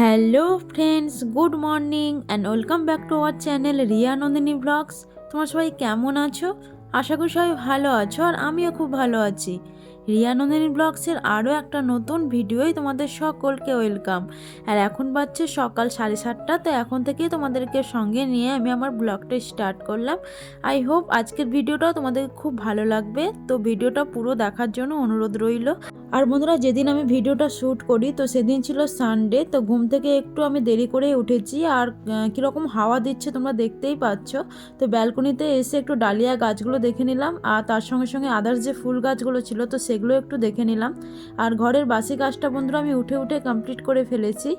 Hello friends good morning and welcome back to our channel Riya Nandini blogs তোমার সবাই কেমন আছো? আশা করি সবাই ভালো আছো আর আমিও খুব ভালো আছি। রিয়া নন্দিনী ব্লগসের আরও একটা নতুন ভিডিওই তোমাদের সকলকে ওয়েলকাম। আর এখন বাজছে সকাল সাড়ে সাতটা, তো এখন থেকেই তোমাদেরকে সঙ্গে নিয়ে আমি আমার ব্লগটা স্টার্ট করলাম। আই হোপ আজকের ভিডিওটাও তোমাদের খুব ভালো লাগবে। তো ভিডিওটা পুরো দেখার জন্য অনুরোধ রইল। আর বন্ধুরা, যেদিন আমি ভিডিওটা শ্যুট করি, তো সেদিন ছিল সানডে তো ঘুম থেকে একটু আমি দেরি করে উঠেছি। আর কীরকম হাওয়া দিচ্ছে তোমরা দেখতেই পাচ্ছ। তো ব্যালকনিতে এসে একটু ডালিয়া গাছগুলো দেখে নিলাম। আর তার সঙ্গে সঙ্গে আদার্স যে ফুল গাছগুলো ছিল, তো সেগুলো একটু দেখে নিলাম। আর ঘরের বাসি কাজটা বন্ধুরা আমি উঠে উঠে কমপ্লিট করে ফেলেছি।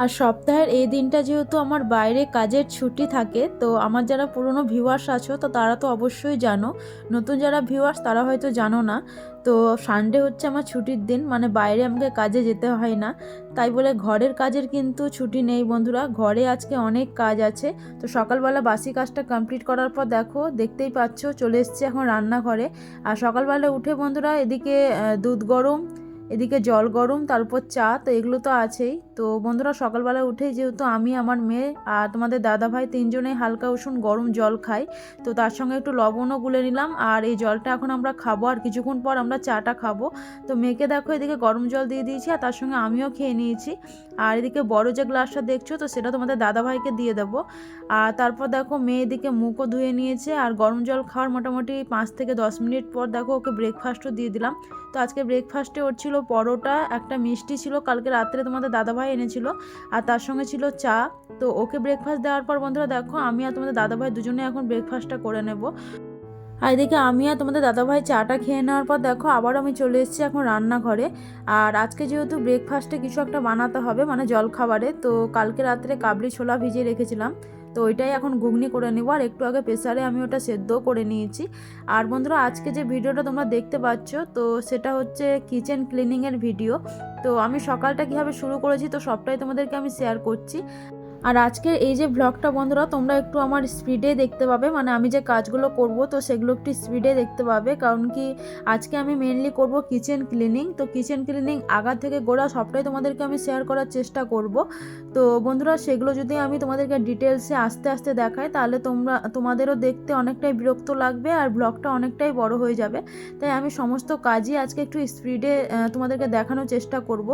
আর সপ্তাহের এই দিনটা যেহেতু আমার বাইরে কাজের ছুটি থাকে, তো আমার যারা পুরনো ভিউয়ার্স আছো, তো তারা তো অবশ্যই জানো। নতুন যারা ভিউয়ার্স তারা হয়তো জানো না। তো সানডে হচ্ছে আমার ছুটির দিন মানে বাইরে আমাকে কাজে যেতে হয় না। তাই বলে ঘরের কাজের কিন্তু ছুটি নেই বন্ধুরা। ঘরে আজকে অনেক কাজ আছে। তো সকালবেলা বাসি কাজটা কমপ্লিট করার পর দেখো, দেখতেই পাচ্ছ, চলে এসছে এখন রান্নাঘরে। আর সকালবেলা উঠে বন্ধুরা এদিকে দুধ গরম এদিকে জল গরম তারপর চা, তো এগুলো তো আছেই। তো বন্ধুরা, সকালবেলা উঠেই যেহেতু আমি, আমার মেয়ে আর তোমাদের দাদা ভাই তিনজনেই হালকা উষুন গরম জল খাই, তো তার সঙ্গে একটু লবণও গুলে নিলাম। আর এই জলটা এখন আমরা খাব, আর কিছুক্ষণ পর আমরা চাটা খাব। তো মেয়েকে দেখো, এদিকে গরম জল দিয়ে দিয়েছি, আর তার সঙ্গে আমিও খেয়ে নিয়েছি। আর এদিকে বড় যে গ্লাসটা দেখছ, তো সেটা তোমাদের দাদা ভাইকে দিয়ে দেবো। আর তারপর দেখো, মেয়ে এদিকে মুখও ধুয়ে নিয়েছে, আর গরম জল খাওয়ার মোটামুটি পাঁচ থেকে দশ মিনিট পর দেখো, ওকে ব্রেকফাস্টও দিয়ে দিলাম। তো আজকে ব্রেকফাস্টে ওর ছিল পরোটা, একটা মিষ্টি ছিল, কালকে রাত্রে তোমাদের দাদাভাই এনেছিল, আর তার সঙ্গে ছিল চা। তো ওকে ব্রেকফাস্ট দেওয়ার পর বন্ধুরা দেখো, আমি আর তোমাদের দাদাভাই দুজনে এখন ব্রেকফাস্টটা করে নেব। আর এদিকে আমি আর তোমাদের দাদাভাই চাটা খেয়ে নেওয়ার পর দেখো আবার আমি চলে এসেছি এখন রান্নাঘরে। আর আজকে যেহেতু ব্রেকফাস্টে কিছু একটা বানাতে হবে মানে জলখাবারে, তো কালকে রাত্রে কাবলি ছোলা ভিজিয়ে রেখেছিলাম। তো ওইটাই এখন ঘুগনি করে নেব। আর একটু আগে প্রেসারে আমি ওটা সেদ্ধও করে নিয়েছি। আর বন্ধুরা, আজকে যে ভিডিওটা তোমরা দেখতে পাচ্ছ, তো সেটা হচ্ছে কিচেন ক্লিনিংয়ের ভিডিও। তো আমি সকালটা কীভাবে শুরু করেছি, তো সবটাই তোমাদেরকে আমি শেয়ার করছি। আর আজকের এই যে ব্লগটা বন্ধুরা, তোমরা একটু আমার স্পিডে দেখতে পাবে। মানে আমি যে কাজগুলো করব, তো সেগুলো একটু স্পিডে দেখতে পাবে। কারণ কি, আজকে আমি মেনলি করব কিচেন ক্লিনিং তো কিচেন ক্লিনিং আগা থেকে গোড়া সবটাই তোমাদেরকে আমি শেয়ার করার চেষ্টা করব। তো বন্ধুরা, সেগুলো যদি আমি তোমাদেরকে ডিটেলসে আস্তে আস্তে দেখাই, তাহলে তোমরা, তোমাদেরও দেখতে অনেকটাই বিরক্ত লাগবে আর ব্লগটা অনেকটাই বড় হয়ে যাবে। তাই আমি সমস্ত কাজই আজকে একটু স্পিডে তোমাদেরকে দেখানোর চেষ্টা করব।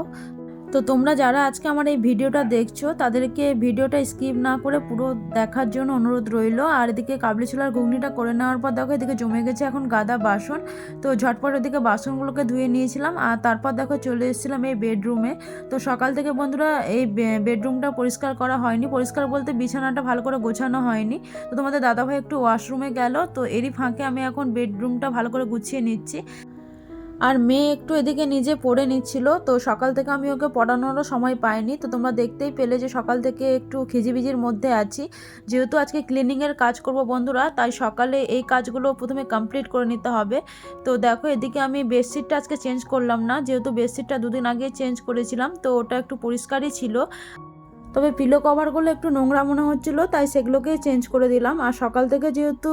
তো তোমরা যারা আজকে আমার এই ভিডিওটা দেখছ, তাদেরকে ভিডিওটা স্কিপ না করে পুরো দেখার জন্য অনুরোধ রইল। আর এদিকে কাবলি ছোলার ঘুগনিটা করে নেওয়ার পর দেখো, এদিকে জমে গেছে এখন গাদা বাসন। তো ঝটপট ওদিকে বাসনগুলোকে ধুয়ে নিয়েছিলাম। আর তারপর দেখো চলে এসেছিলাম এই বেডরুমে। তো সকাল থেকে বন্ধুরা এই বেডরুমটা পরিষ্কার করা হয়নি। পরিষ্কার বলতে বিছানাটা ভালো করে গোছানো হয়নি। তো তোমাদের দাদাভাই একটু ওয়াশরুমে গেল। তো এরই ফাঁকে আমি এখন বেডরুমটা ভালো করে গুছিয়ে নিচ্ছি। আর মেয়ে একটু এদিকে নিজে পড়ে নিচ্ছিল, তো সকাল থেকে আমি ওকে পড়ানোরও সময় পাইনি। তো তোমরা দেখতেই পেলে যে সকাল থেকে একটু খিজিবিজির মধ্যে আছি। যেহেতু আজকে ক্লিনিংয়ের কাজ করব বন্ধুরা, তাই সকালে এই কাজগুলো প্রথমে কমপ্লিট করে নিতে হবে। তো দেখো, এদিকে আমি বেডশিটটা আজকে চেঞ্জ করলাম না, যেহেতু বেডশিটটা দুদিন আগে চেঞ্জ করেছিলাম, তো ওটা একটু পরিষ্কারই ছিল। তবে পিলো কভারগুলো একটু নোংরা মনে হচ্ছিল, তাই সেগুলোকেই চেঞ্জ করে দিলাম। আর সকাল থেকে যেহেতু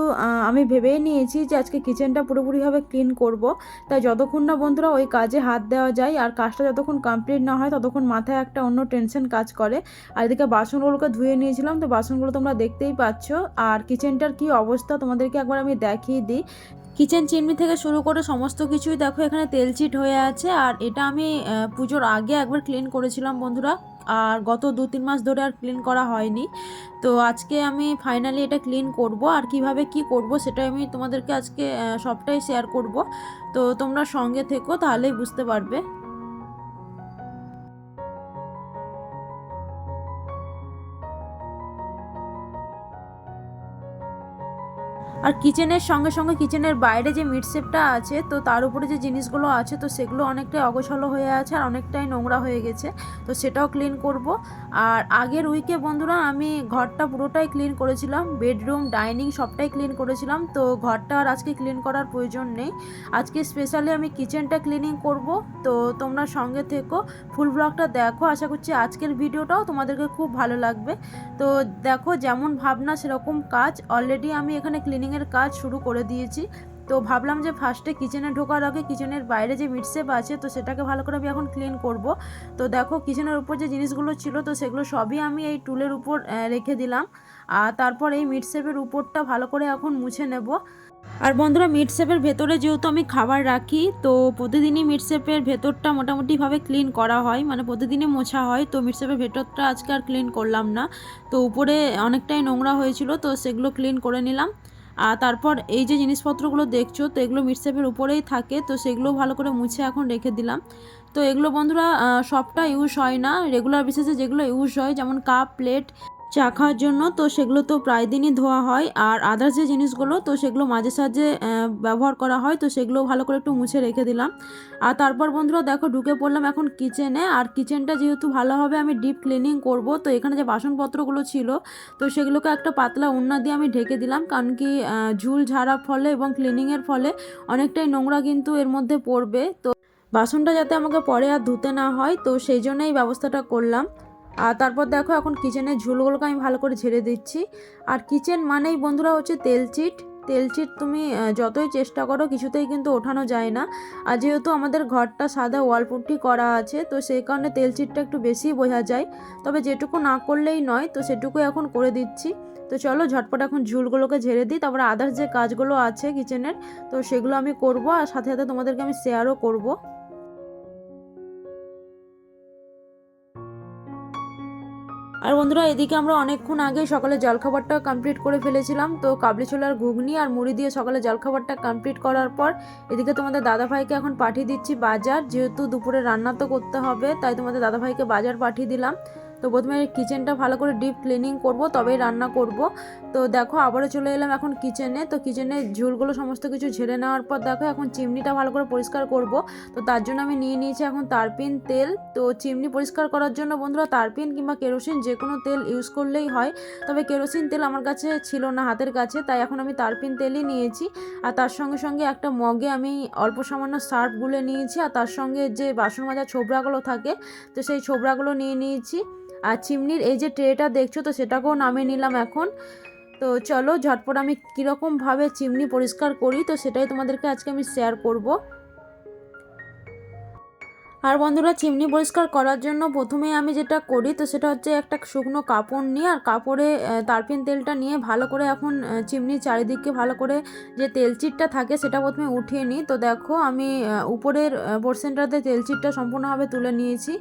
আমি ভেবেই নিয়েছি যে আজকে কিচেনটা পুরোপুরিভাবে ক্লিন করব, তাই যতক্ষণ না বন্ধুরা ওই কাজে হাত দেওয়া যায় আর কাজটা যতক্ষণ কমপ্লিট না হয়, ততক্ষণ মাথায় একটা অন্য টেনশন কাজ করে। আর এদিকে বাসনগুলোকে ধুয়ে নিয়েছিলাম, তো বাসনগুলো তোমরা দেখতেই পাচ্ছ। আর কিচেনটার কি অবস্থা তোমাদেরকে একবার আমি দেখিয়ে দিই। কিচেন চিমনি থেকে শুরু করে সমস্ত কিছুই দেখো এখানে তেল চিট হয়ে আছে। আর এটা আমি পুজোর আগে একবার ক্লিন করেছিলাম বন্ধুরা। আর গত দু তিন মাস ধরে আর ক্লিন করা হয়নি। তো আজকে আমি ফাইনালি এটা ক্লিন করব। আর কীভাবে কি করব সেটা আমি তোমাদেরকে আজকে সবটাই শেয়ার করব। তো তোমরা সঙ্গে থেকো, তাহলেই বুঝতে পারবে। আর কিচেনের সঙ্গে সঙ্গে কিচেনের বাইরে যে মিডসেপটা আছে, তো তার উপরে যে জিনিসগুলো আছে, তো সেগুলো অনেকটাই অগোছালো হয়ে আছে আর অনেকটাই নোংরা হয়ে গেছে, তো সেটাও ক্লিন করব। আর আগের উইকে বন্ধুরা আমি ঘরটা পুরোটাই ক্লিন করেছিলাম বেডরুম ডাইনিং সবটাই ক্লিন করেছিলাম, তো ঘরটা আর আজকে ক্লিন করার প্রয়োজন নেই। আজকে স্পেশালি আমি কিচেনটা ক্লিনিং করব, তো তোমরা সঙ্গে থেকো। ফুল ব্লগটা দেখো, আশা করছি আজকের ভিডিওটাও তোমাদেরকে খুব ভালো লাগবে। তো দেখো, যেমন ভাবনা সেরকম কাজ অলরেডি আমি এখানে ক্লিনিংয়ের কাজ শুরু করে দিয়েছি। তো ভাবলাম যে ফার্স্টে কিচেনে ঢোকার আগে কিচেনের বাইরে যে মিটসেপ আছে, তো সেটাকে ভালো করে আমি এখন ক্লিন করব। তো দেখো কিচেনের উপর যে জিনিসগুলো ছিল, তো সেগুলো সবই আমি এই টুলের উপর রেখে দিলাম। আর তারপর এই মিটসেপের উপরটা ভালো করে এখন মুছে নেব। আর বন্ধুরা মিটসেপের ভেতরে যেহেতু আমি খাবার রাখি, তো প্রতিদিনই মিটসেপের ভেতরটা মোটামুটিভাবে ক্লিন করা হয়। মানে প্রতিদিনই মোছা হয়, তো মিটসেপের ভেতরটা আজকে আর ক্লিন করলাম না। তো উপরে অনেকটাই নোংরা হয়েছিল, তো সেগুলো ক্লিন করে নিলাম। আর তারপর এই যে জিনিসপত্রগুলো দেখছ, তো এগুলো মিটসেপের উপরেই থাকে, তো সেগুলো ভালো করে মুছে এখন রেখে দিলাম। তো এগুলো বন্ধুরা সবটা ইউজ হয় না। রেগুলার বেসিসে যেগুলো ইউজ হয়, যেমন কাপ প্লেট চা খাওয়ার জন্য। তো সেগুলো তো প্রায় দিনই ধোয়া হয়। আর আদার্স যে জিনিসগুলো, তো সেগুলো মাঝে সাঝে ব্যবহার করা হয়। তো সেগুলো ভালো করে একটু মুছে রেখে দিলাম। আর তারপর বন্ধুরা দেখো, ঢুকে পড়লাম এখন কিচেনে আর কিচেনটা যেহেতু ভালোভাবে আমি ডিপ ক্লিনিং করব, তো এখানে যে বাসনপত্রগুলো ছিল, তো সেগুলোকে একটা পাতলা উন্না দিয়ে আমি ঢেকে দিলাম। কারণ কি ঝুল ঝাড়ার ফলে এবং ক্লিনিংয়ের ফলে অনেকটাই নোংরা কিন্তু এর মধ্যে পড়বে। তো বাসনটা যাতে আমাকে পরে আর ধুতে না হয়, তো সেই জন্য এই ব্যবস্থাটা করলাম। আর তারপর দেখো এখন কিচেনের ঝুলগুলোকে আমি ভালো করে ঝেড়ে দিচ্ছি। আর কিচেন মানেই বন্ধুরা হচ্ছে তেলচিট তেলচিট তুমি যতই চেষ্টা করো কিছুতেই কিন্তু ওঠানো যায় না। আর যেহেতু আমাদের ঘরটা সাদা ওয়ালপুট্টি করা আছে, তো সেই কারণে তেলচিটটা একটু বেশি বোঝা যায়। তবে যেটুকু না করলেই নয়, তো সেটুকু এখন করে দিচ্ছি। তো চলো ঝটপট এখন ঝুলগুলোকে ঝেড়ে দিই। তারপরে আদার্স যে কাজগুলো আছে কিচেনের তো সেগুলো আমি করব। আর সাথে সাথে তোমাদেরকে আমি শেয়ারও করব। আর বন্ধুরা, এদিকে আমরা অনেকক্ষণ আগে সকালে জলখাবারটা কমপ্লিট করে ফেলেছিলাম। তো কাবলি ছোলার ঘুগনি আর মুড়ি দিয়ে সকালে জলখাবারটা কমপ্লিট করার পর এদিকে তোমাদের দাদাভাইকে এখন পাঠিয়ে দিচ্ছি বাজার। যেহেতু দুপুরে রান্না তো করতে হবে, তাই তোমাদের দাদাভাইকে বাজার পাঠিয়ে দিলাম। তো প্রথমে কিচেনটা ভালো করে ডিপ ক্লিনিং করব, তবেই রান্না করব। তো দেখো, আবারও চলে এলাম এখন কিচেনে তো কিচেনে ঝুলগুলো সমস্ত কিছু ঝেড়ে নেওয়ার পর দেখো, এখন চিমনিটা ভালো করে পরিষ্কার করব। তো তার জন্য আমি নিয়ে নিয়েছি এখন তারপিন তেল। তো চিমনি পরিষ্কার করার জন্য বন্ধুরা, তারপিন কিংবা কেরোসিন যে কোনো তেল ইউজ করলেই হয়। তবে কেরোসিন তেল আমার কাছে ছিল না হাতের কাছে, তাই এখন আমি তারপিন তেলই নিয়েছি। আর তার সঙ্গে সঙ্গে একটা মগে আমি অল্প সামান্য সার্ফ গুলে নিয়েছি। আর তার সঙ্গে যে বাসন মাজা ছোবড়াগুলো থাকে, তো সেই ছোবড়াগুলো নিয়ে নিয়েছি। আর চিমনির এই যে ট্রেটা দেখছ তো সেটাকেও নামিয়ে নিলাম এখন। তো চলো ঝটপট আমি কীরকমভাবে চিমনি পরিষ্কার করি, তো সেটাই তোমাদেরকে আজকে আমি শেয়ার করব। আর বন্ধুরা, চিমনি পরিষ্কার করার জন্য প্রথমে আমি যেটা করি, তো সেটা হচ্ছে একটা শুকনো কাপড় নিয়ে আর কাপড়ে তারপিন তেলটা নিয়ে ভালো করে এখন চিমনির চারিদিকে ভালো করে যে তেলচিটটা থাকে সেটা প্রথমে উঠিয়ে নিই। তো দেখো আমি উপরের পোর্শনটাতে তেলচিটটা সম্পূর্ণভাবে তুলে নিয়েছি।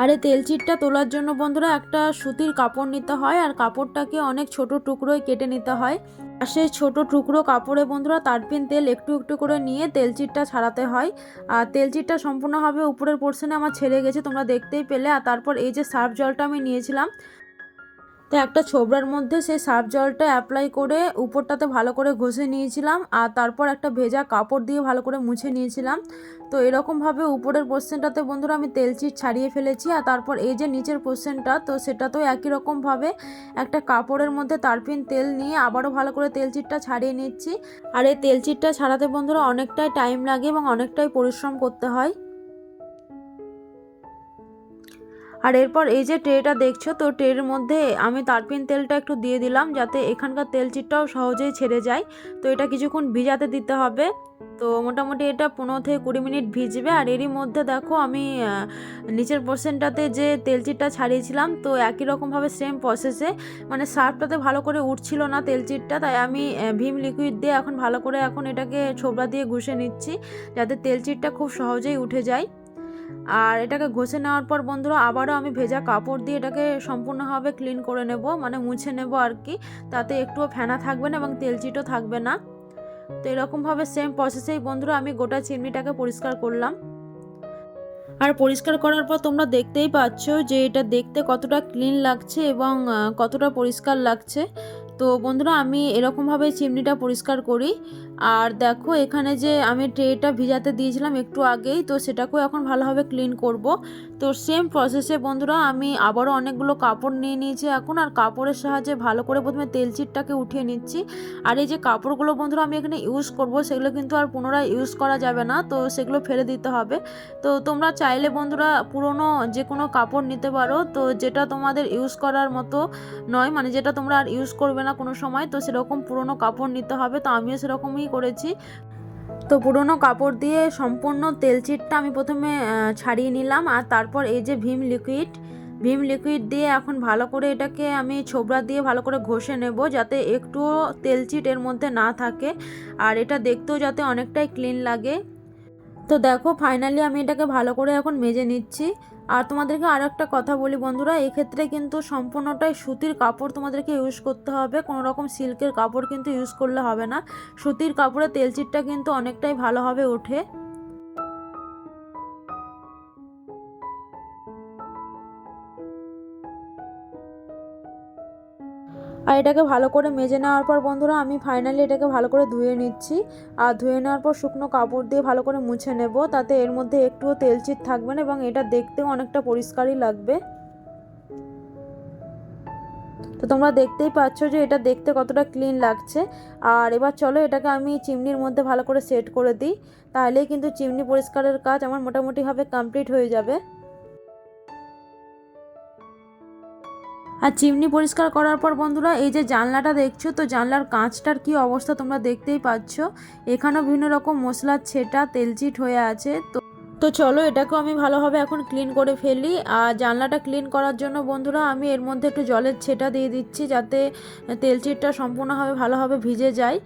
আর এই তেলচিটটা তোলার জন্য বন্ধুরা একটা সুতির কাপড় নিতে হয় আর কাপড়টাকে অনেক ছোট টুকরোয় কেটে নিতে হয়। আর সেই ছোটো টুকরো কাপড়ে বন্ধুরা তারপিন তেল একটু একটু করে নিয়ে তেলচিটটা ছাড়াতে হয়। আর তেলচিটটা সম্পূর্ণভাবে উপরের পোর্শনে আমার ছেড়ে গেছে, তোমরা দেখতেই পেলে। আর তারপর এই যে সার্ফ জলটা আমি নিয়েছিলাম তো একটা ছোবড়ার মধ্যে সেই সার্ফ জলটা অ্যাপ্লাই করে উপরটাতে ভালো করে ঘষে নিয়েছিলাম আর তারপর একটা ভেজা কাপড় দিয়ে ভালো করে মুছে নিয়েছিলাম। তো এরকমভাবে উপরের পোর্শনটাতে বন্ধুরা আমি তেলচিট ছাড়িয়ে ফেলেছি আর তারপর এই যে নিচের পোর্শনটা তো সেটাতেও একই রকমভাবে একটা কাপড়ের মধ্যে তারপিন তেল নিয়ে আবারও ভালো করে তেলচিটটা ছাড়িয়ে নিচ্ছি। আর এই তেলচিটটা ছাড়াতে বন্ধুরা অনেকটাই টাইম লাগে এবং অনেকটাই পরিশ্রম করতে হয়। আর এরপর এই যে ট্রেটা দেখছ, তো ট্রের মধ্যে আমি তারপিন তেলটা একটু দিয়ে দিলাম যাতে এখানকার তেলচিটটাও সহজেই ছেড়ে যায়। তো এটা কিছুক্ষণ ভিজাতে দিতে হবে। তো মোটামুটি এটা পনেরো থেকে কুড়ি মিনিট ভিজবে। আর এরই মধ্যে দেখো আমি নিচের পোর্শনটাতে যে তেলচিটটা ছাড়িয়েছিলাম, তো একই রকমভাবে সেম প্রসেসে মানে সার্ফটাতে ভালো করে উঠছিল না তেলচিটটা তাই আমি ভীম লিকুইড দিয়ে এখন ভালো করে এখন এটাকে ছোবড়া দিয়ে ঘষে নিচ্ছি, যাতে তেলচিটটা খুব সহজেই উঠে যায়। আর এটাকে ঘষে নেওয়ার পর বন্ধুরা, আবারও আমি ভেজা কাপড় দিয়ে এটাকে সম্পূর্ণভাবে ক্লিন করে নেব মানে মুছে নেব আর কি। তাতে একটুও ফেনা থাকবে না এবং তেলচিটও থাকবে না। তো এরকমভাবে সেম প্রসেসেই বন্ধুরা, আমি গোটা চিমনিটাকে পরিষ্কার করলাম। আর পরিষ্কার করার পর তোমরা দেখতেই পাচ্ছ যে এটা দেখতে কতটা ক্লিন লাগছে এবং কতটা পরিষ্কার লাগছে। তো বন্ধুরা, আমি এরকমভাবে চিমনিটা পরিষ্কার করি। আর দেখো, এখানে যে আমি ট্রেটা ভিজাতে দিয়েছিলাম একটু আগেই, তো সেটাকেও এখন ভালোভাবে ক্লিন করব। তো সেম প্রসেসে বন্ধুরা, আমি আবারও অনেকগুলো কাপড় নিয়ে নিয়েছি এখন, আর কাপড়ের সাহায্যে ভালো করে প্রথমে তেলচিটটাকে উঠিয়ে নিচ্ছি। আর এই যে কাপড়গুলো বন্ধুরা, আমি এখানে ইউজ করব, সেগুলো কিন্তু আর পুনরায় ইউজ করা যাবে না, তো সেগুলো ফেলে দিতে হবে। তো তোমরা চাইলে বন্ধুরা, পুরনো যে কোনো কাপড় নিতে পারো, তো যেটা তোমাদের ইউজ করার মতো নয় মানে যেটা তোমরা আর ইউজ করবে না কোনো সময়, তো সেরকম পুরনো কাপড় নিতে হবে। তো আমিও সেরকমই করেছি। তো পুরোনো কাপড় দিয়ে সম্পূর্ণ তেল চিটটা আমি প্রথমে ছাড়িয়ে নিলাম আর তারপর এই যে ভীম লিকুইড ভীম লিকুইড দিয়ে এখন ভালো করে এটাকে আমি ছোবড়া দিয়ে ভালো করে ঘষে নেব যাতে একটুও তেল চিট এর মধ্যে না থাকে আর এটা দেখতেও যাতে অনেকটাই ক্লিন লাগে। তো দেখো, ফাইনালি আমি এটাকে ভালো করে এখন মেজে নিচ্ছি। আর তোমাদেরকে আর একটা কথা বলি বন্ধুরা, এক্ষেত্রে কিন্তু সম্পূর্ণটাই সুতির কাপড় তোমাদেরকে ইউজ করতে হবে। কোনো রকম সিল্কের কাপড় কিন্তু ইউজ করলে হবে না। সুতির কাপড়ে তেলচিটটা কিন্তু অনেকটাই ভালোভাবে ওঠে। আর এটাকে ভালো করে মেজে নেওয়ার পর বন্ধুরা, আমি ফাইনালি এটাকে ভালো করে ধুয়ে নিচ্ছি। আর ধুয়ে নেওয়ার পর শুকনো কাপড় দিয়ে ভালো করে মুছে নেব। তাতে এর মধ্যে একটুও তেলচিট থাকবে না এবং এটা দেখতেও অনেকটা পরিষ্কারই লাগবে। তো তোমরা দেখতেই পাচ্ছ যে এটা দেখতে কতটা ক্লিন লাগছে। আর এবার চলো এটাকে আমি চিমনির মধ্যে ভালো করে সেট করে দিই। তাহলেই কিন্তু চিমনি পরিষ্কারের কাজ আমার মোটামুটিভাবে কমপ্লিট হয়ে যাবে। আর চিমনি পরিষ্কার করার পর বন্ধুরা, এই যে জানলাটা দেখছ, তো জানলার কাঁচটার কি অবস্থা তোমরা দেখতেই পাচ্ছ। এখানেও বিভিন্ন রকম মশলার ছেটা তেলচিট হয়ে আছে। তো তো চলো এটাকেও আমি ভালোভাবে এখন ক্লিন করে ফেলি। আর জানলাটা ক্লিন করার জন্য বন্ধুরা, আমি এর মধ্যে একটু জলের ছেটা দিয়ে দিচ্ছি যাতে তেলচিটটা সম্পূর্ণভাবে ভালোভাবে ভিজে যায়।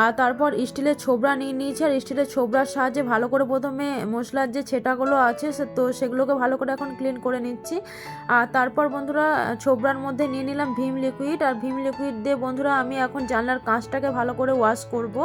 আর তারপর স্টিলের ছোবড়া নিয়ে নিয়েছি, আর স্টিলের ছোবড়ার সাহায্যে ভালো করে প্রথমে মশলার যে ছেটাগুলো আছে তো সেগুলোকে ভালো করে এখন ক্লিন করে নিচ্ছি। আর তারপর বন্ধুরা, ছোবড়ার মধ্যে নিয়ে নিলাম ভীম লিকুইড আর ভীম লিকুইড দিয়ে বন্ধুরা আমি এখন জানলার কাঁচটাকে ভালো করে ওয়াশ করব।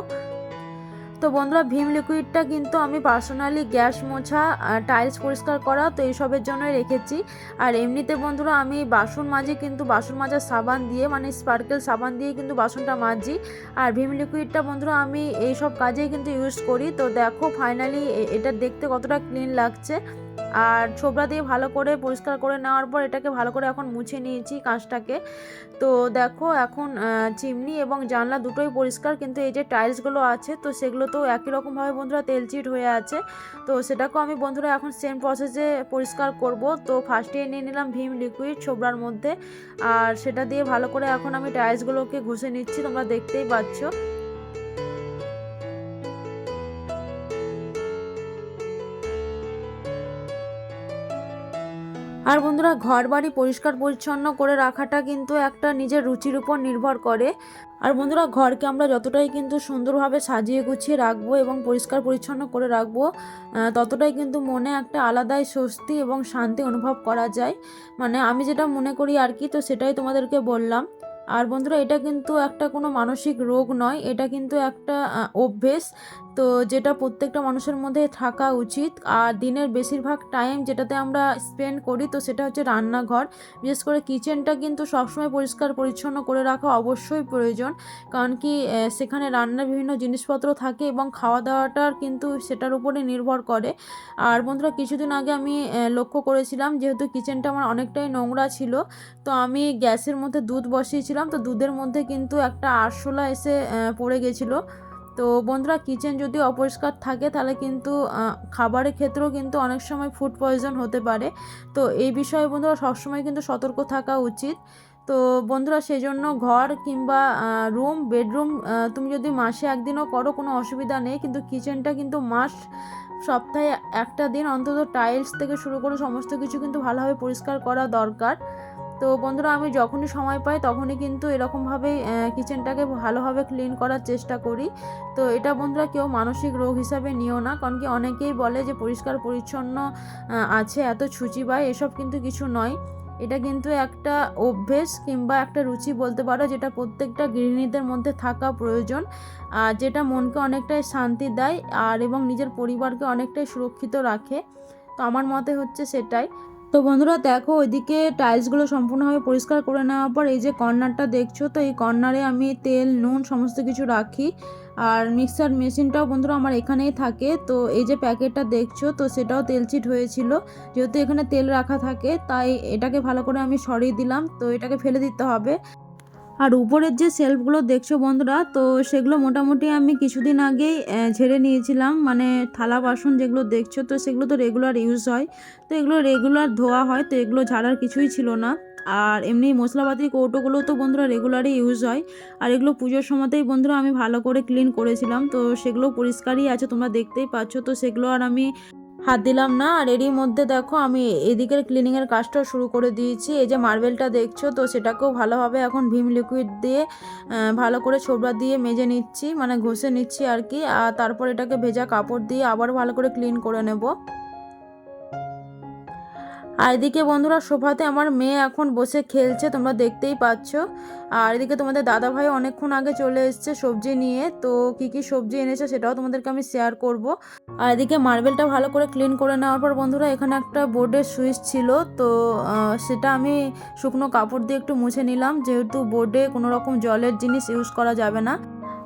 তো বন্ধুরা, ভীম লিকুইডটা কিন্তু আমি পার্সোনালি গ্যাস মোছা টাইলস পরিষ্কার করা, তো এইসবের জন্যই রেখেছি। আর এমনিতে বন্ধুরা, আমি বাসন মাজি কিন্তু, বাসন মাজার সাবান দিয়ে মানে স্পার্কেল সাবান দিয়ে কিন্তু বাসনটা মাজি। আর ভীম লিকুইডটা বন্ধুরা, আমি এইসব কাজেই কিন্তু ইউজ করি। তো দেখো ফাইনালি এটা দেখতে কতটা ক্লিন লাগছে। আর ছোবড়া দিয়ে ভালো করে পরিষ্কার করে নেওয়ার পর এটাকে ভালো করে এখন মুছে নিয়েছি কাঁচটাকে। তো দেখো এখন চিমনি এবং জানলা দুটোই পরিষ্কার, কিন্তু এই যে টাইলসগুলো আছে, তো সেগুলো তো একই রকমভাবে বন্ধুরা তেলচিট হয়ে আছে। তো সেটাকেও আমি বন্ধুরা এখন সেম প্রসেসে পরিষ্কার করব। তো ফার্স্টে নিয়ে নিলাম ভীম লিকুইড ছোবড়ার মধ্যে। আর সেটা দিয়ে ভালো করে এখন আমি টাইলসগুলোকে ঘষে নিচ্ছি, তোমরা দেখতেই পাচ্ছ। আর বন্ধুরা ঘর বাড়ি পরিষ্কার পরিচ্ছন্ন করে রাখাটা কিন্তু একটা নিজের রুচির উপর নির্ভর করে। আর বন্ধুরা, ঘরকে আমরা যতটাই কিন্তু সুন্দরভাবে সাজিয়ে গুছিয়ে রাখব এবং পরিষ্কার পরিচ্ছন্ন করে রাখব ততটাই কিন্তু মনে একটা আলাদাই স্বস্তি এবং শান্তি অনুভব করা যায়। মানে আমি যেটা মনে করি আর কি, তো সেটাই তোমাদেরকে বললাম। আর বন্ধুরা, এটা কিন্তু একটা কোনো মানসিক রোগ নয়, এটা কিন্তু একটা অভ্যেস। তো যেটা প্রত্যেকটা মানুষের মধ্যে থাকা উচিত। আর দিনের বেশিরভাগ টাইম যেটাতে আমরা স্পেন্ড করি, তো সেটা হচ্ছে রান্নাঘর। বিশেষ করে কিচেনটা কিন্তু সবসময় পরিষ্কার, পরিচ্ছন্ন করে রাখা অবশ্যই প্রয়োজন। কারণ কি সেখানে রান্নার বিভিন্ন জিনিসপত্র থাকে এবং খাওয়া দাওয়াটার কিন্তু সেটার উপরে নির্ভর করে। আর বন্ধুরা, কিছুদিন আগে আমি লক্ষ্য করেছিলাম যেহেতু কিচেনটা আমার অনেকটাই নোংরা ছিল, তো আমি গ্যাসের মধ্যে দুধ বসিয়েছিলাম। তো দুধের মধ্যে কিন্তু একটা আরশোলা এসে পড়ে গেছিল। তো বন্ধুরা কিচেন যদি অপরিষ্কার থাকে, তাহলে কিন্তু খাবারের ক্ষেত্রেও কিন্তু অনেক সময় ফুড পয়জন হতে পারে। তো এই বিষয়ে বন্ধুরা সবসময় কিন্তু সতর্ক থাকা উচিত। তো বন্ধুরা সেই জন্য ঘর কিংবা রুম বেডরুম তুমি যদি মাসে একদিনও করো, কোনো অসুবিধা নেই। কিন্তু কিচেনটা কিন্তু মাস, সপ্তাহে একটা দিন অন্তত টাইলস থেকে শুরু করে সমস্ত কিছু কিন্তু ভালোভাবে পরিষ্কার করা দরকার। তো বন্ধুরা, আমি যখনই সময় পাই তখনই কিন্তু এরকমভাবেই কিচেনটাকে ভালোভাবে ক্লিন করার চেষ্টা করি। তো এটা বন্ধুরা কেউ মানসিক রোগ হিসাবে নিও না, কারণ কি অনেকেই বলে যে পরিষ্কার পরিচ্ছন্ন আছে, এত ছুচি পায় এসব কিন্তু কিছু নয়। এটা কিন্তু একটা অভ্যেস কিংবা একটা রুচি বলতে পারো, যেটা প্রত্যেকটা গৃহিণীদের মধ্যে থাকা প্রয়োজন, আর যেটা মনকে অনেকটাই শান্তি দেয়, আর এবং নিজের পরিবারকে অনেকটাই সুরক্ষিত রাখে। তো আমার মতে হচ্ছে সেটাই। তো বন্ধুরা দেখো, ওইদিকে টাইলসগুলো সম্পূর্ণভাবে পরিষ্কার করে নেওয়ার পর এই যে কর্নারটা দেখছ, তো এই কর্নারে আমি তেল, নুন সমস্ত কিছু রাখি। আর মিক্সার মেশিনটাও বন্ধুরা আমার এখানেই থাকে। তো এই যে প্যাকেটটা দেখছ, তো সেটাও তেল তেলচিট হয়েছিল। যেহেতু এখানে তেল রাখা থাকে, তাই এটাকে ভালো করে আমি সরিয়ে দিলাম। তো এটাকে ফেলে দিতে হবে। আর উপরের যে সেলফগুলো দেখছ বন্ধুরা, তো সেগুলো মোটামুটি আমি কিছুদিন আগেই ঝেড়ে নিয়েছিলাম। মানে থালা বাসন যেগুলো দেখছ, তো সেগুলো তো রেগুলার ইউজ হয়। তো এগুলো রেগুলার ধোয়া হয়, তো এগুলো ঝাড়ার কিছুই ছিল না। আর এমনি মশলাপাতির কৌটোগুলো তো বন্ধুরা রেগুলারই ইউজ হয়। আর এগুলো পুজোর সময়তেই বন্ধুরা আমি ভালো করে ক্লিন করেছিলাম। তো সেগুলো পরিষ্কারই আছে, তোমরা দেখতেই পাচ্ছ। তো সেগুলো আর আমি হাত দিলাম না, আর এরই মধ্যে দেখো আমি এদিকের ক্লিনিংয়ের কাজটাও শুরু করে দিয়েছি। এই যে মার্বেলটা দেখছ, তো সেটাকেও ভালোভাবে এখন ভীম লিকুইড দিয়ে ভালো করে ছোবড়া দিয়ে মেজে নিচ্ছি মানে ঘষে নিচ্ছি আর কি। আর তারপর এটাকে ভেজা কাপড় দিয়ে আবার ভালো করে ক্লিন করে নেব। আর এদিকে বন্ধুরা সোফাতে আমার মেয়ে এখন বসে খেলছে, তোমরা দেখতেই পাচ্ছ। আর এদিকে তোমাদের দাদা ভাই অনেকক্ষণ আগে চলে এসছে সবজি নিয়ে, তো কি কি সবজি এনেছে সেটাও তোমাদেরকে আমি শেয়ার করব। আর এদিকে মার্বেলটা ভালো করে ক্লিন করে নেওয়ার পর বন্ধুরা এখানে একটা বোর্ডের সুইচ ছিল, তো সেটা আমি শুকনো কাপড় দিয়ে একটু মুছে নিলাম। যেহেতু বোর্ডে কোনো রকম জলের জিনিস ইউজ করা যাবে না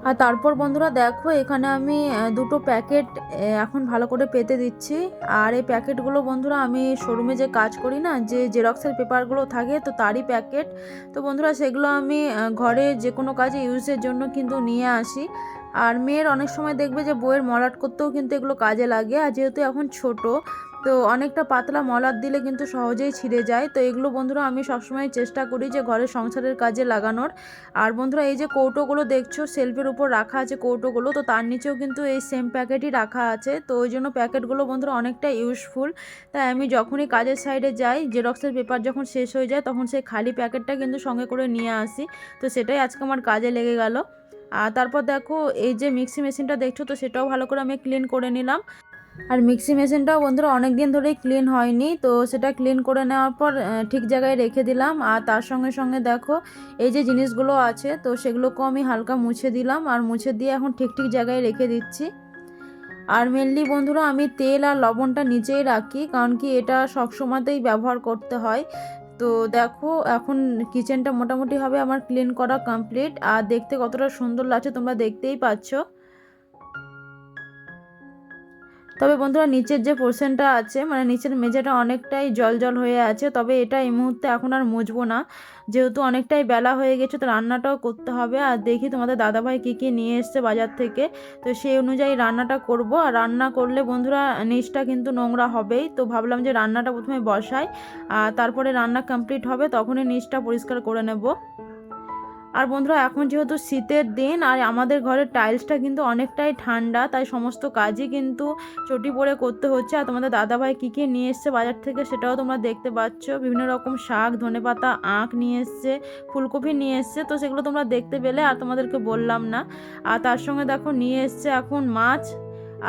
আর তারপর বন্ধুরা দেখো, এখানে আমি দুটো প্যাকেট এখন ভালো করে পেতে দিচ্ছি। আর এই প্যাকেটগুলো বন্ধুরা আমি শোরুমে যে কাজ করি না, যে জেরক্সের পেপারগুলো থাকে, তো তারই প্যাকেট। তো বন্ধুরা সেগুলো আমি ঘরে যে কোনো কাজে ইউজের জন্য কিন্তু নিয়ে আসি। আর মেয়ের অনেক সময় দেখবে যে বইয়ের মলাট করতেও কিন্তু এগুলো কাজে লাগে। আর যেহেতু এখন ছোট তো অনেকটা পাতলা মলাট দিলে কিন্তু সহজেই ছিঁড়ে যায়। তো এগুলো বন্ধুরা আমি সবসময় চেষ্টা করি যে ঘরের সংসারের কাজে লাগানোর। আর বন্ধুরা এই যে কৌটোগুলো দেখছ, সেলফের উপর রাখা আছে কৌটোগুলো, তো তার নিচেও কিন্তু এই সেম প্যাকেটই রাখা আছে। তো ওই জন্য প্যাকেটগুলো বন্ধুরা অনেকটা ইউজফুল তাই আমি যখনই কাজের সাইডে যাই জেরক্সের পেপার যখন শেষ হয়ে যায়, তখন সেই খালি প্যাকেটটা কিন্তু সঙ্গে করে নিয়ে আসি। তো সেটাই আজকে আমার কাজে লেগে গেল। আর তারপর দেখো, এই যে মিক্সি মেশিনটা দেখছ, তো সেটাও ভালো করে আমি ক্লিন করে নিলাম। আর মিক্সি মেশিনটাও বন্ধুরা অনেক দিন ধরেই ক্লিন হয়নি, তো সেটা ক্লিন করে নেওয়ার পর ঠিক জায়গায় রেখে দিলাম। আর তার সঙ্গে সঙ্গে দেখো, এই যে জিনিসগুলো আছে, তো সেগুলোকেও আমি হালকা মুছে দিলাম। আর মুছে দিয়ে এখন ঠিক ঠিক জায়গায় রেখে দিচ্ছি। আর মেনলি বন্ধুরা আমি তেল আর লবণটা নিচেই রাখি, কারণ কি এটা সবসময়তেই ব্যবহার করতে হয়। তো দেখো, এখন কিচেনটা মোটামুটিভাবে আমার ক্লিন করা কমপ্লিট আর দেখতে কতটা সুন্দর লাগছে, তোমরা দেখতেই পাচ্ছ। তবে বন্ধুরা নিচের যে পোর্শনটা আছে মানে নিচের মেঝেটা অনেকটাই জল জল হয়ে আছে, তবে এটা এই মুহূর্তে এখন আর মুছবো না। যেহেতু অনেকটাই বেলা হয়ে গেছে, তো রান্নাটাও করতে হবে। আর দেখি তোমাদের দাদাভাই কী কী নিয়ে এসছে বাজার থেকে। তো সেই অনুযায়ী রান্নাটা করব। আর রান্না করলে বন্ধুরা নিচটা কিন্তু নোংরা হবেই। তো ভাবলাম যে রান্নাটা প্রথমে বসাই, আর তারপরে রান্না কমপ্লিট হবে, তখনই নিচটা পরিষ্কার করে নেব। আর বন্ধুরা, এখন যেহেতু শীতের দিন আর আমাদের ঘরের টাইলসটা কিন্তু অনেকটাই ঠান্ডা, তাই সমস্ত কাজই কিন্তু চটি পরে করতে হচ্ছে। আর তোমাদের দাদাভাই কী কী নিয়ে এসছে বাজার থেকে সেটাও তোমরা দেখতে পাচ্ছ। বিভিন্ন রকম শাক ধনেপাতা আঁখ নিয়ে এসছে, ফুলকপি নিয়ে এসছে, তো সেগুলো তোমরা দেখতে পেলে আর তোমাদেরকে বললাম না। আর তার সঙ্গে দেখো নিয়ে এসছে এখন মাছ।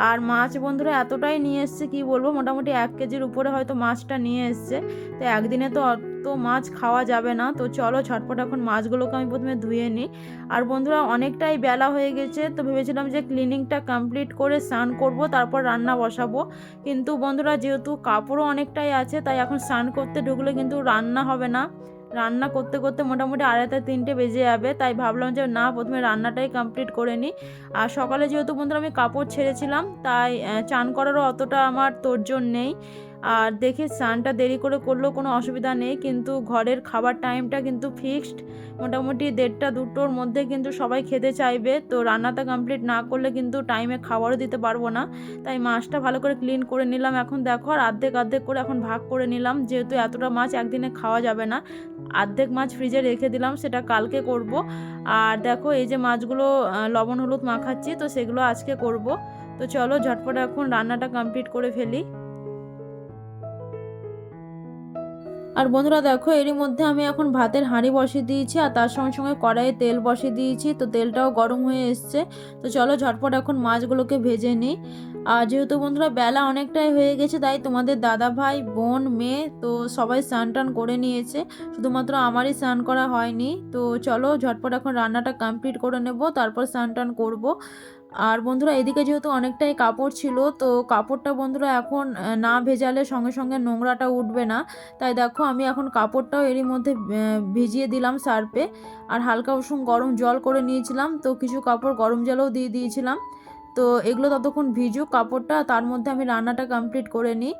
আর মাছ বন্ধুরা এতটাই নিয়ে এসছে, কি বলব, মোটামুটি এক কেজির উপরে হয়তো মাছটা নিয়ে এসছে। তো একদিনে তো অত মাছ খাওয়া যাবে না। তো চলো ঝটপট এখন মাছগুলোকে আমি প্রথমে ধুয়ে নিই। আর বন্ধুরা অনেকটাই বেলা হয়ে গেছে, তো ভেবেছিলাম যে ক্লিনিংটা কমপ্লিট করে স্নান করব, তারপর রান্না বসাবো। কিন্তু বন্ধুরা যেহেতু কাপড়ও অনেকটাই আছে, তাই এখন স্নান করতে ঢুকলে কিন্তু রান্না হবে না। রান্না করতে করতে মোটামুটি আড়াইটা তিনটে বেজে যাবে, তাই ভাবলাম যে না, প্রথমে রান্নাটাই কমপ্লিট করে নিই। আর সকালে যেহেতু বন্ধুরা আমি কাপড় ছেড়েছিলাম, তাই চান করারও অতটা আমার তোরজোর নেই। আর দেখি স্নানটা দেরি করে করলেও কোনো অসুবিধা নেই, কিন্তু ঘরের খাবার টাইমটা কিন্তু ফিক্সড মোটামুটি দেড়টা, দুটোর মধ্যে কিন্তু সবাই খেতে চাইবে, তো রান্নাটা কমপ্লিট না করলে কিন্তু টাইমে খাবারও দিতে পারব না। তাই মাছটা ভালো করে ক্লিন করে নিলাম। এখন দেখো, আর অর্ধেক অর্ধেক করে এখন ভাগ করে নিলাম, যেহেতু এতটা মাছ একদিনে খাওয়া যাবে না অর্ধেক মাছ ফ্রিজে রেখে দিলাম, সেটা কালকে করব। আর দেখো, এই যে মাছগুলো লবণ হলুদ মাখাচ্ছি, তো সেগুলো আজকে করব। তো চলো, ঝটপট এখন রান্নাটা কমপ্লিট করে ফেলি। আর বন্ধুরা দেখো, এরই মধ্যে আমি এখন ভাতের হাঁড়ি বসিয়ে দিয়েছি আর তার সঙ্গে সঙ্গে কড়াইয়ে তেল বসিয়ে দিয়েছি। তো তেলটাও গরম হয়ে এসছে। তো চলো ঝটপট এখন মাছগুলোকে ভেজে নিই। আর যেহেতু বন্ধুরা বেলা অনেকটাই হয়ে গেছে, তাই তোমাদের দাদা ভাই, বোন, মেয়ে তো সবাই স্নান টান করে নিয়েছে। শুধুমাত্র আমারই স্নান করা হয়নি। তো চলো ঝটপট এখন রান্নাটা কমপ্লিট করে নেব, তারপর স্নান টান করব। আর বন্ধুরা, এদিকে যেহেতু অনেকটাই কাপড় ছিল, তো কাপড়টা বন্ধুরা এখন না ভেজালে সঙ্গে সঙ্গে নোংরাটা উঠবে না। তাই দেখো, আমি এখন কাপড়টাও এরই মধ্যে ভিজিয়ে দিলাম সার্পে আর হালকা উষুম গরম জল করে নিয়েছিলাম, তো কিছু কাপড় গরম জলও দিয়ে দিয়েছিলাম। তো এগুলো ততক্ষণ ভিজুক কাপড়টা, তার মধ্যে আমি রান্নাটা কমপ্লিট করে নিই।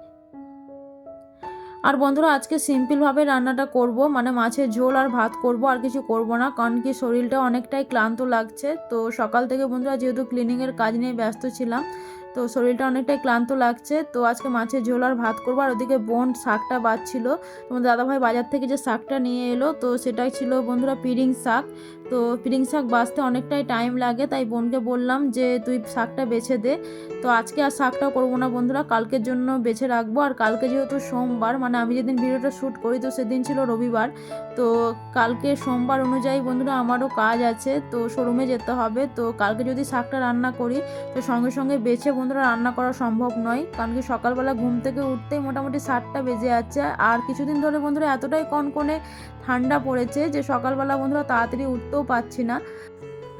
আর বন্ধুরা, আজকে সিম্পলভাবে রান্নাটা করব। মানে মাছের ঝোল আর ভাত করব, আর কিছু করব না, কারণ কি শরীরটা অনেকটাই ক্লান্ত লাগছে। তো সকাল থেকে বন্ধুরা, যেহেতু ক্লিনিংয়ের কাজ নিয়ে ব্যস্ত ছিলাম, তো শরীরটা অনেকটাই ক্লান্ত লাগছে। তো আজকে মাছের ঝোল আর ভাত করব, আর ওদিকে বোন শাকটা বাজছিল তোমার দাদাভাই বাজার থেকে যে শাকটা নিয়ে এলো, তো সেটাই ছিল বন্ধুরা পিরিং শাক। তো পিরিং শাক বাছতে অনেকটাই টাইম লাগে, তাই বোনকে বললাম যে তুই শাকটা বেছে দে। তো আজকে আর শাকটাও করব না বন্ধুরা, কালকের জন্য বেছে রাখব। আর কালকে যেহেতু সোমবার মানে আমি যেদিন ভিডিওটা শ্যুট করি, তো সেদিন ছিল রবিবার। তো কালকে সোমবার অনুযায়ী বন্ধুরা আমারও কাজ আছে, তো শোরুমে যেতে হবে। তো কালকে যদি শাকটা রান্না করি, তো সঙ্গে সঙ্গে বেছে বন্ধুরা রান্না করা সম্ভব নয়। কারণ কি সকালবেলা ঘুম থেকে উঠতেই মোটামুটি সাতটা বেজে যাচ্ছে। আর কিছুদিন ধরে বন্ধুরা এতটাই কনকনে ঠান্ডা পড়েছে যে সকালবেলা বন্ধুরা তাড়াতাড়ি উঠতেও পারছি না।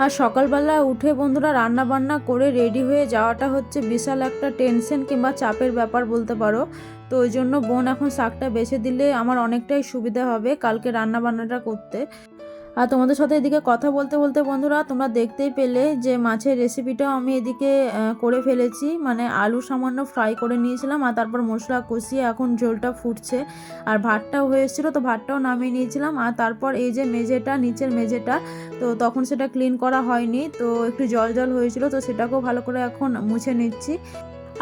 আর সকালবেলা উঠে বন্ধুরা রান্না বান্না করে রেডি হয়ে যাওয়াটা হচ্ছে বিশাল একটা টেনশন কিংবা চাপের ব্যাপার বলতে পারো। তো ওই জন্য বোন এখন শাকটা বেছে দিলে আমার অনেকটাই সুবিধা হবে কালকে রান্না বান্নাটা করতে। আর তোমাদের সাথে এদিকে কথা বলতে বলতে বন্ধুরা, তোমরা দেখতেই পেলে যে মাছের রেসিপিটাও আমি এদিকে করে ফেলেছি। মানে আলু সামান্য ফ্রাই করে নিয়েছিলাম আর তারপর মশলা কষিয়ে এখন ঝোলটা ফুটছে। আর ভাতটাও হয়ে এসেছিল, তো ভাতটাও নামিয়ে নিয়েছিলাম। আর তারপর এই যে মেঝেটা, নিচের মেঝেটা, তো তখন সেটা ক্লিন করা হয়নি, তো একটু জল জল হয়েছিল, তো সেটাকেও ভালো করে এখন মুছে নিচ্ছি।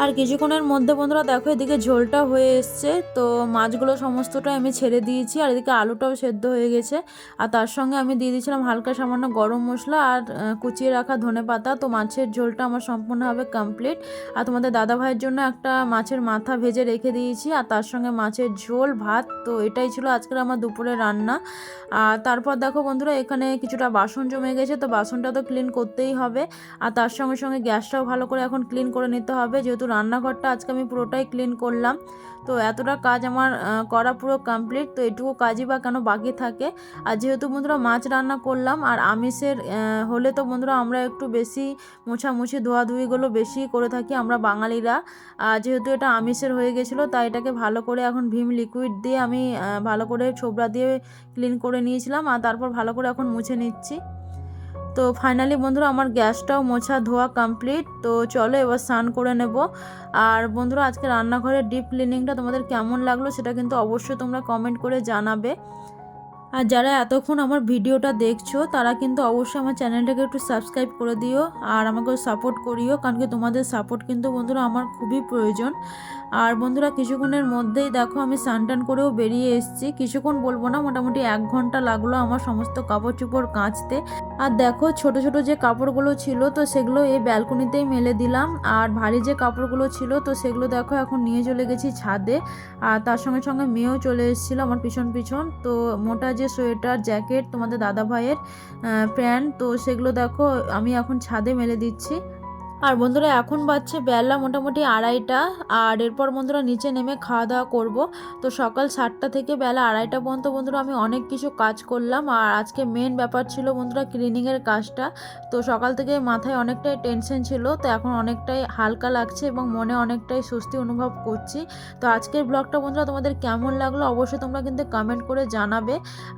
আর কিছুক্ষণের মধ্যে বন্ধুরা দেখো, এদিকে ঝোলটা হয়ে এসছে। তো মাছগুলো সমস্তটা আমি ছেড়ে দিয়েছি, আর এদিকে আলুটাও সেদ্ধ হয়ে গেছে। আর তার সঙ্গে আমি দিয়ে দিয়েছিলাম হালকা সামান্য গরম মশলা আর কুচিয়ে রাখা ধনে পাতা। তো মাছের ঝোলটা আমার সম্পূর্ণভাবে কমপ্লিট আর তোমাদের দাদা ভাইয়ের জন্য একটা মাছের মাথা ভেজে রেখে দিয়েছি। আর তার সঙ্গে মাছের ঝোল, ভাত, তো এটাই ছিল আজকের আমার দুপুরে রান্না। আর তারপর দেখো বন্ধুরা, এখানে কিছুটা বাসন জমে গেছে। তো বাসনটা তো ক্লিন করতেই হবে। আর তার সঙ্গে সঙ্গে গ্যাসটাও ভালো করে এখন ক্লিন করে নিতে হবে। যেহেতু রান্নাঘরটা আজকে আমি পুরোটাই ক্লিন করলাম, তো এতটা কাজ আমার করা পুরো কমপ্লিট তো এটুকু কাজই বা কেন বাকি থাকে? আর যেহেতু বন্ধুরা মাছ রান্না করলাম, আর আমিষের হলে তো বন্ধুরা আমরা একটু বেশি মোছামুছি, ধোয়াধুয়িগুলো বেশি করে থাকি আমরা বাঙালিরা। আর যেহেতু এটা আমিষের হয়ে গেছিল, তাই এটাকে ভালো করে এখন ভীম লিকুইড দিয়ে আমি ভালো করে ছোবড়া দিয়ে ক্লিন করে নিয়েছিলাম, আর তারপর ভালো করে এখন মুছে নিচ্ছি। তো ফাইনালি বন্ধুরা আমার গ্যাসটাও মোছা ধোয়া কমপ্লিট তো চলো এবার স্নান করে নেব। আর বন্ধুরা আজকে রান্নাঘরের ডিপ ক্লিনিংটা তোমাদের কেমন লাগল সেটা কিন্তু অবশ্যই তোমরা কমেন্ট করে জানাবে। আর যারা এতক্ষণ আমার ভিডিওটা দেখছ, তারা কিন্তু অবশ্যই আমার চ্যানেলটাকে একটু সাবস্ক্রাইব করে দিও আর আমাকে সাপোর্ট করিও, কারণ কি তোমাদের সাপোর্ট কিন্তু বন্ধুরা আমার খুবই প্রয়োজন। আর বন্ধুরা কিছুক্ষণের মধ্যেই দেখো আমি স্নান করেও বেরিয়ে এসেছি। কিছুক্ষণ বলব না, মোটামুটি এক ঘণ্টা লাগল আমার সমস্ত কাপড় চোপড় কাচতে। আর দেখো ছোট ছোট যে কাপড়গুলো ছিল, তো সেগুলো এই ব্যালকনিতেই মেলে দিলাম। আর ভারী যে কাপড়গুলো ছিল, তো সেগুলো দেখো এখন নিয়ে চলে গেছি ছাদে। আর তার সঙ্গে সঙ্গে মেয়েও চলে এসেছিল আমার পিছন পিছন। তো মোটা যে সোয়েটার জ্যাকেট তোমাদের দাদা ভাইয়ের প্যান্ট তো সেগুলো দেখো আমি এখন ছাদে মেলে দিচ্ছি। আর বন্ধুরা, এখন বাজছে বেলা মোটামুটি আড়াইটা, আর এরপর বন্ধুরা নিচে নেমে খাওয়া দাওয়া করব। তো সকাল সাতটা থেকে বেলা আড়াইটা পর্যন্ত বন্ধুরা আমি অনেক কিছু কাজ করলাম, আর আজকে মেন ব্যাপার ছিল বন্ধুরা ক্লিনিংয়ের কাজটা। তো সকাল থেকে মাথায় অনেকটাই টেনশন ছিল, তো এখন অনেকটাই হালকা লাগছে এবং মনে অনেকটাই স্বস্তি অনুভব করছি। তো আজকের ব্লগটা বন্ধুরা তোমাদের কেমন লাগল অবশ্যই তোমরা কিন্তু কমেন্ট করে জানাবে।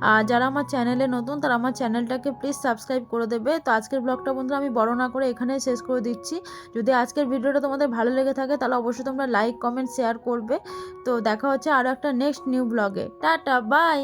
আর যারা আমার চ্যানেলে নতুন, তারা আমার চ্যানেলটাকে প্লিজ সাবস্ক্রাইব করে দেবে। তো আজকের ব্লগটা বন্ধুরা আমি বড় না করে এখানেই শেষ করে দিচ্ছি। যদি আজকের ভিডিওটা তোমাদের ভালো লেগে থাকে, তাহলে অবশ্যই তোমরা লাইক কমেন্ট শেয়ার করবে। তো দেখা হচ্ছে আরও একটা নেক্সট নিউ ব্লগে টাটা বাই